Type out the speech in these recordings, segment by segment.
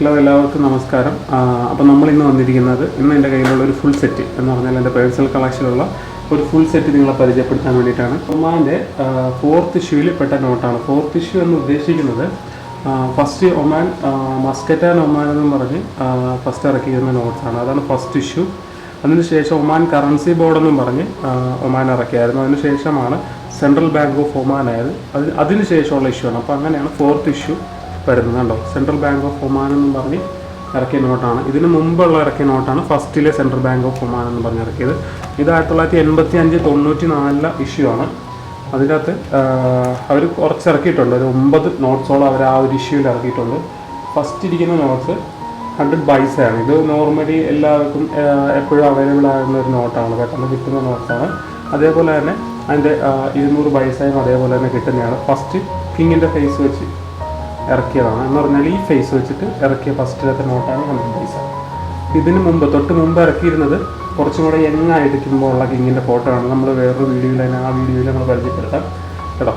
Hello എല്ലാവർക്കും നമസ്കാരം. അപ്പോൾ നമ്മൾ ഇന്ന് വന്നിരിക്കുന്നത് ഇന്ന് എന്റെ കയ്യിലുള്ള ഒരു ഫുൾ സെറ്റ് എന്ന് പറഞ്ഞാൽ എന്റെ പേഴ്സണൽ കളക്ഷനുള്ള ഒരു ഫുൾ സെറ്റ് നിങ്ങളെ പരിചയപ്പെടുത്താൻ വേണ്ടിയിട്ടാണ്. ഒമാന്റെ ഫോർത്ത് ഇഷ്യൂവിൽ പെട്ട നോട്ടാണ് ഫോർത്ത് ഇഷ്യൂ എന്ന് ഉദ്ദേശിക്കുന്നത് first Oman Muscat and Oman എന്ന് പറഞ്ഞ് ഫസ്റ്റ് ഇറക്കിയിരുന്ന നോട്ട്സാണ് അതാണ് ഫസ്റ്റ് ഇഷ്യൂ അതിനുശേഷം ഒമാൻ കറൻസി ബോർഡ് എന്നും പറഞ്ഞ് ഒമാൻ ഇറക്കിയായിരുന്നു. അതിനുശേഷമാണ് സെൻട്രൽ ബാങ്ക് ഓഫ് ഒമാൻ ആയത്. അതിന് അതിനുശേഷമുള്ള ഇഷ്യൂ ആണ്. അപ്പോൾ അങ്ങനെയാണ് ഫോർത്ത് ഇഷ്യൂ വരുന്നത് കണ്ടോ സെൻട്രൽ ബാങ്ക് ഓഫ് ഒമാൻ എന്നും പറഞ്ഞ് ഇറക്കിയ നോട്ടാണ്. ഇതിന് മുമ്പുള്ള ഇറക്കിയ നോട്ടാണ് ഫസ്റ്റിലെ സെൻട്രൽ ബാങ്ക് ഓഫ് ഒമാൻ എന്ന് പറഞ്ഞ് ഇറക്കിയത്. ഇത് ആയിരത്തി തൊള്ളായിരത്തി എൺപത്തി അഞ്ച് തൊണ്ണൂറ്റി നാലിലെ ഇഷ്യൂ ആണ്. അതിനകത്ത് അവർ കുറച്ച് ഇറക്കിയിട്ടുണ്ട്. ഒരു ഒമ്പത് നോട്ട്സോളം അവർ ആ ഒരു ഇഷ്യൂവിൽ ഇറക്കിയിട്ടുണ്ട്. ഫസ്റ്റ് ഇരിക്കുന്ന നോട്ട്സ് ഹൺഡ്രഡ് ആണ്. ഇത് നോർമലി എല്ലാവർക്കും എപ്പോഴും അവൈലബിൾ ആകുന്ന ഒരു നോട്ടാണ് പെട്ടെന്ന് കിട്ടുന്ന നോട്ട്സാണ് അതേപോലെ തന്നെ അതിന്റെ ഇരുന്നൂറ് ബൈസായും അതേപോലെ തന്നെ കിട്ടുന്നതാണ്. ഫസ്റ്റ് കിങ്ങിന്റെ ഫേസ് വെച്ച് ഇറക്കിയതാണ്. എന്ന് പറഞ്ഞാൽ ഈ ഫേസ് വെച്ചിട്ട് ഇറക്കിയ ഫസ്റ്റിലത്തെ നോട്ടാണ് ഹൺഡ്രഡ് പൈസ ഇതിന് മുമ്പ് തൊട്ട് മുമ്പ് ഇറക്കിയിരുന്നത് കുറച്ചും കൂടെ എങ്ങായിരിക്കുമ്പോൾ ഉള്ള കിങ്ങിന്റെ ഫോട്ടോ ആണ്. നമ്മൾ വേറൊരു വീഡിയോയിൽ തന്നെ ആ വീഡിയോയിൽ നമ്മൾ പരിചയപ്പെടുത്താം. കേട്ടോ?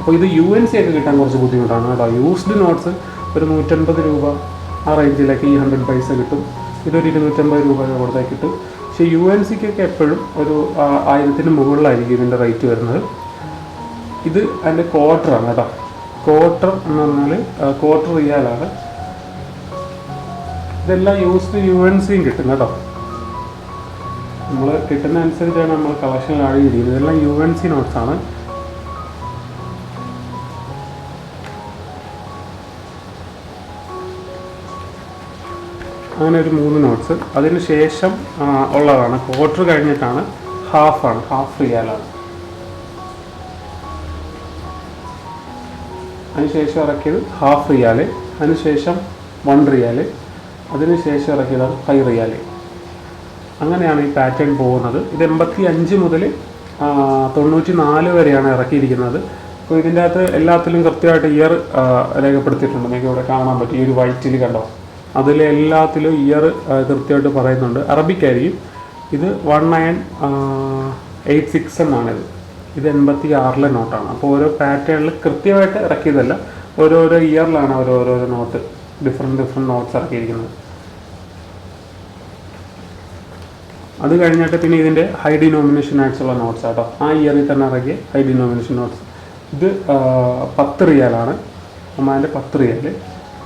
അപ്പോൾ ഇത് യു എൻ സി ഒക്കെ കിട്ടാൻ കുറച്ച് ബുദ്ധിമുട്ടാണ് കേട്ടോ. യൂസ്ഡ് നോട്ട്സ് ഒരു നൂറ്റൻപത് രൂപ ആ റേഞ്ചിലേക്ക് ഈ ഹൺഡ്രഡ് പൈസ കിട്ടും. ഇതൊരു ഇരുന്നൂറ്റമ്പത് രൂപ കൊടുത്താൽ കിട്ടും. പക്ഷേ യു എൻ സിക്കൊക്കെ എപ്പോഴും ഒരു ആയിരത്തിന് മുകളിലായിരിക്കും ഇതിന്റെ റേറ്റ് വരുന്നത്. ഇത് അതിന്റെ ക്വാർട്ടറാണ് കേട്ടോ. ക്വാർട്ടർ എന്ന് പറഞ്ഞാൽ ക്വാർട്ടർ റിയാലാണ് ഇതെല്ലാം യൂസ്ഡ് യു എൻ സിയും കിട്ടും കേട്ടോ. നമ്മൾ കിട്ടുന്ന അനുസരിച്ചാണ് നമ്മൾ കളക്ഷൻ ആഡ് ചെയ്തിരിക്കുന്നത്. ഇതെല്ലാം യു എൻ സി നോട്ട്സ് ആണ്. അങ്ങനെ ഒരു മൂന്ന് നോട്ട്സ് അതിന് ശേഷം ഉള്ളതാണ്. ക്വാർട്ടർ കഴിഞ്ഞിട്ടാണ്. ഹാഫാണ് ഹാഫ് റിയാലാണ് അതിനുശേഷം ഇറക്കിയത് ഹാഫ് റിയാൽ അതിനുശേഷം വൺ റിയാൽ അതിനുശേഷം ഇറക്കിയതാണ് ഫൈവ് റിയാൽ അങ്ങനെയാണ് ഈ പാറ്റേൺ പോകുന്നത്. ഇത് എൺപത്തി അഞ്ച് മുതൽ തൊണ്ണൂറ്റി നാല് വരെയാണ് ഇറക്കിയിരിക്കുന്നത്. അപ്പോൾ ഇതിന്റെ അകത്ത് എല്ലാത്തിലും കൃത്യമായിട്ട് ഇയർ രേഖപ്പെടുത്തിയിട്ടുണ്ട്. നിങ്ങൾക്ക് ഇവിടെ കാണാൻ പറ്റും. ഈ ഒരു വൈറ്റിൽ കണ്ടോ? അതിൽ എല്ലാത്തിലും ഇയർ കൃത്യമായിട്ട് പറയുന്നുണ്ട്. അറബിക്കായിരിക്കും ഇത് വൺ നയൻ എയ്റ്റ് സിക്സ് എന്നാണിത്. ഇത് എൺപത്തി ആറിലെ നോട്ടാണ്. അപ്പോൾ ഓരോ പാറ്റേണിൽ കൃത്യമായിട്ട് ഇറക്കിയതല്ല ഓരോരോ ഇയറിലാണ് അവർ ഓരോരോ നോട്ട് ഡിഫറെന്റ് ഡിഫറെന്റ് നോട്ട്സ് ഇറക്കിയിരിക്കുന്നത്. അത് കഴിഞ്ഞിട്ട് പിന്നെ ഇതിന്റെ ഹൈ ഡിനോമിനേഷൻ ആയിട്ടുള്ള നോട്ട്സ് ആട്ടോ ആ ഇയറിൽ തന്നെ ഇറക്കിയ ഹൈ ഡിനോമിനേഷൻ നോട്ട്സ് ഇത് പത്ത് റിയാലാണ് ഒമാന്റെ പത്ത് റിയാൽ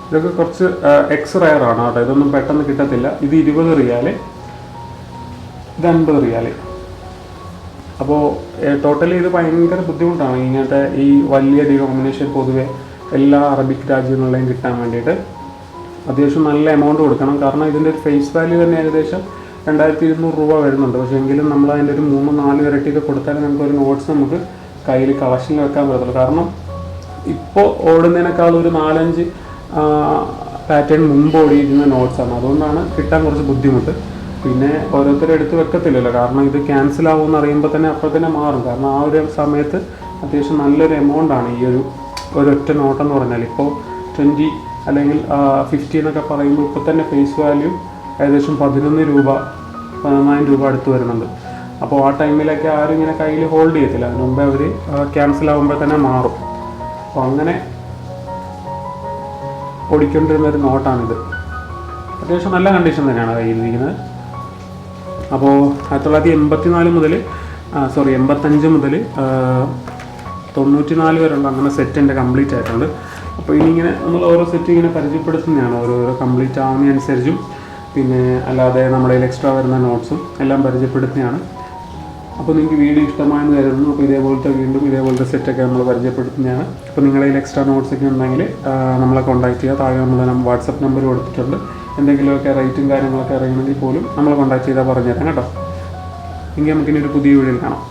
ഇതൊക്കെ കുറച്ച് എക്സ് റയർ ആണ് കേട്ടോ ഇതൊന്നും പെട്ടെന്ന് കിട്ടത്തില്ല. ഇത് ഇരുപത് റിയാൽ ഇത് അൻപത് റിയാൽ അപ്പോൾ ടോട്ടലി ഇത് ഭയങ്കര ബുദ്ധിമുട്ടാണ്. ഇങ്ങനത്തെ ഈ വലിയ ഡിനോമിനേഷൻ പൊതുവെ എല്ലാ അറബിക് രാജ്യങ്ങളിലെയും കിട്ടാൻ വേണ്ടിയിട്ട്. അത്യാവശ്യം നല്ല എമൗണ്ട് കൊടുക്കണം. കാരണം ഇതിന്റെ ഒരു ഫേസ് വാല്യൂ തന്നെ ഏകദേശം രണ്ടായിരത്തി ഇരുന്നൂറ് രൂപ വരുന്നുണ്ട്. പക്ഷേ എങ്കിലും നമ്മൾ അതിന്റെ ഒരു മൂന്ന് നാല് ഇരട്ടിയൊക്കെ കൊടുത്താൽ നമുക്ക് ഒരു നോട്ട്സ് നമുക്ക് കയ്യിൽ കളക്ഷനിൽ വെക്കാൻ പറ്റത്തുള്ളൂ. കാരണം ഇപ്പോൾ ഓടുന്നതിനേക്കാൾ ഒരു നാലഞ്ച് പാറ്റേൺ മുമ്പ് ഓടിയിരുന്ന നോട്ട്സാണ് അതുകൊണ്ടാണ് കിട്ടാൻ കുറച്ച് ബുദ്ധിമുട്ട്. പിന്നെ ഓരോരുത്തരും എടുത്ത് വെക്കത്തില്ലല്ലോ. കാരണം ഇത് ക്യാൻസൽ ആവുമെന്ന് അറിയുമ്പോൾ തന്നെ അപ്പോൾ തന്നെ മാറും. കാരണം ആ ഒരു സമയത്ത് അത്യാവശ്യം നല്ലൊരു എമൗണ്ട് ആണ് ഈ ഒരു ഒരൊറ്റ നോട്ടെന്ന് പറഞ്ഞാൽ ഇപ്പോൾ ട്വന്റി അല്ലെങ്കിൽ ഫിഫ്റ്റി എന്നൊക്കെ പറയുമ്പോൾ ഇപ്പോൾ തന്നെ ഫേസ് വാല്യൂ ഏകദേശം പതിനൊന്ന് രൂപ പതിനൊന്നായിരം രൂപ അടുത്ത് വരുന്നുണ്ട്. അപ്പോൾ ആ ടൈമിലൊക്കെ ആരും ഇങ്ങനെ കയ്യിൽ ഹോൾഡ് ചെയ്യത്തില്ല. അതിന് മുമ്പേ അവർ ക്യാൻസൽ ആകുമ്പോൾ തന്നെ മാറും. അപ്പോൾ അങ്ങനെ ഓടിക്കൊണ്ടിരുന്ന ഒരു നോട്ടാണിത് അത്യാവശ്യം നല്ല കണ്ടീഷൻ തന്നെയാണ് കയ്യിലിരിക്കുന്നത്. അപ്പോൾ ആയിരത്തി തൊള്ളായിരത്തി എൺപത്തി നാല് മുതൽ സോറി എൺപത്തഞ്ച് മുതൽ തൊണ്ണൂറ്റി നാല് വരെയുള്ള അങ്ങനെ സെറ്റ് എന്റെ കംപ്ലീറ്റ് ആയിട്ടുണ്ട്. അപ്പോൾ ഇനി ഇങ്ങനെ നമ്മൾ ഓരോ സെറ്റ് ഇങ്ങനെ പരിചയപ്പെടുത്തുന്നതാണ്. ഓരോരോ കംപ്ലീറ്റ് ആവുന്നതനുസരിച്ചും പിന്നെ അല്ലാതെ നമ്മുടെ എക്സ്ട്രാ വരുന്ന നോട്ട്സും എല്ലാം പരിചയപ്പെടുത്തുന്നതാണ്. അപ്പോൾ നിങ്ങൾക്ക് വീഡിയോ ഇഷ്ടമായെന്ന് കരുതുന്നു. അപ്പോൾ ഇതേപോലത്തെ വീണ്ടും ഇതേപോലത്തെ സെറ്റൊക്കെ നമ്മൾ പരിചയപ്പെടുത്തുന്നതാണ്. അപ്പോൾ നിങ്ങളുടെ എക്സ്ട്രാ നോട്ട്സൊക്കെ ഉണ്ടെങ്കിൽ നമ്മളെ കോൺടാക്ട് ചെയ്യുക. താഴെ നമ്മൾ വാട്സപ്പ് നമ്പർ കൊടുത്തിട്ടുണ്ട്. എന്തെങ്കിലുമൊക്കെ റേറ്റും കാര്യങ്ങളൊക്കെ അറിയണമെങ്കിൽ പോലും നമ്മൾ കോൺടാക്ട് ചെയ്താൽ പറഞ്ഞുതരാം കേട്ടോ. എങ്കിൽ നമുക്കിനി ഒരു പുതിയ വീഡിയോയിൽ കാണാം.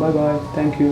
Bye bye thank